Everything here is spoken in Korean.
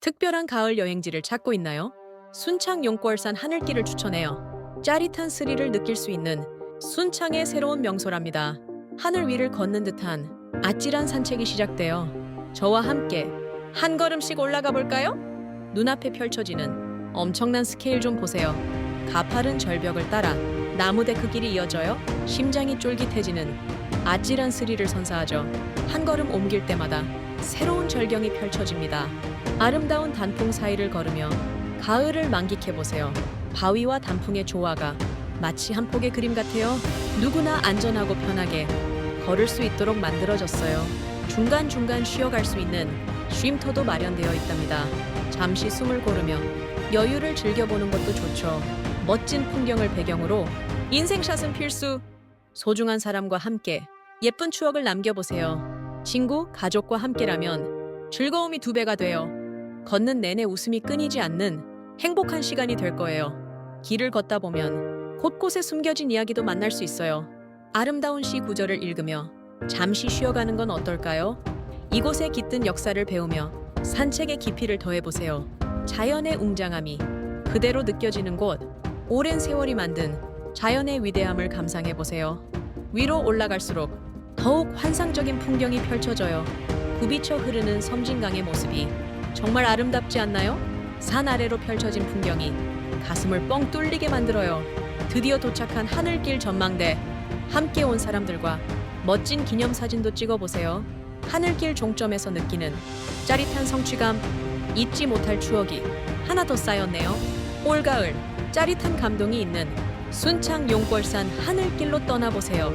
특별한 가을 여행지를 찾고 있나요? 순창 용골산 하늘길을 추천해요. 짜릿한 스릴을 느낄 수 있는 순창의 새로운 명소랍니다. 하늘 위를 걷는 듯한 아찔한 산책이 시작돼요. 저와 함께 한 걸음씩 올라가 볼까요? 눈앞에 펼쳐지는 엄청난 스케일 좀 보세요. 가파른 절벽을 따라 나무 데크 길이 이어져요. 심장이 쫄깃해지는 아찔한 스릴을 선사하죠. 한 걸음 옮길 때마다 새로운 절경이 펼쳐집니다. 아름다운 단풍 사이를 걸으며 가을을 만끽해 보세요. 바위와 단풍의 조화가 마치 한 폭의 그림 같아요. 누구나 안전하고 편하게 걸을 수 있도록 만들어졌어요. 중간중간 쉬어갈 수 있는 쉼터도 마련되어 있답니다. 잠시 숨을 고르며 여유를 즐겨보는 것도 좋죠. 멋진 풍경을 배경으로 인생샷은 필수. 소중한 사람과 함께 예쁜 추억을 남겨보세요. 친구, 가족과 함께라면 즐거움이 두 배가 돼요. 걷는 내내 웃음이 끊이지 않는 행복한 시간이 될 거예요. 길을 걷다 보면 곳곳에 숨겨진 이야기도 만날 수 있어요. 아름다운 시 구절을 읽으며 잠시 쉬어가는 건 어떨까요? 이곳에 깃든 역사를 배우며 산책의 깊이를 더해보세요. 자연의 웅장함이 그대로 느껴지는 곳, 오랜 세월이 만든 자연의 위대함을 감상해보세요. 위로 올라갈수록 더욱 환상적인 풍경이 펼쳐져요. 굽이쳐 흐르는 섬진강의 모습이 정말 아름답지 않나요? 산 아래로 펼쳐진 풍경이 가슴을 뻥 뚫리게 만들어요. 드디어 도착한 하늘길 전망대. 함께 온 사람들과 멋진 기념사진도 찍어보세요. 하늘길 종점에서 느끼는 짜릿한 성취감, 잊지 못할 추억이 하나 더 쌓였네요. 올가을, 짜릿한 감동이 있는 순창 용골산 하늘길로 떠나보세요.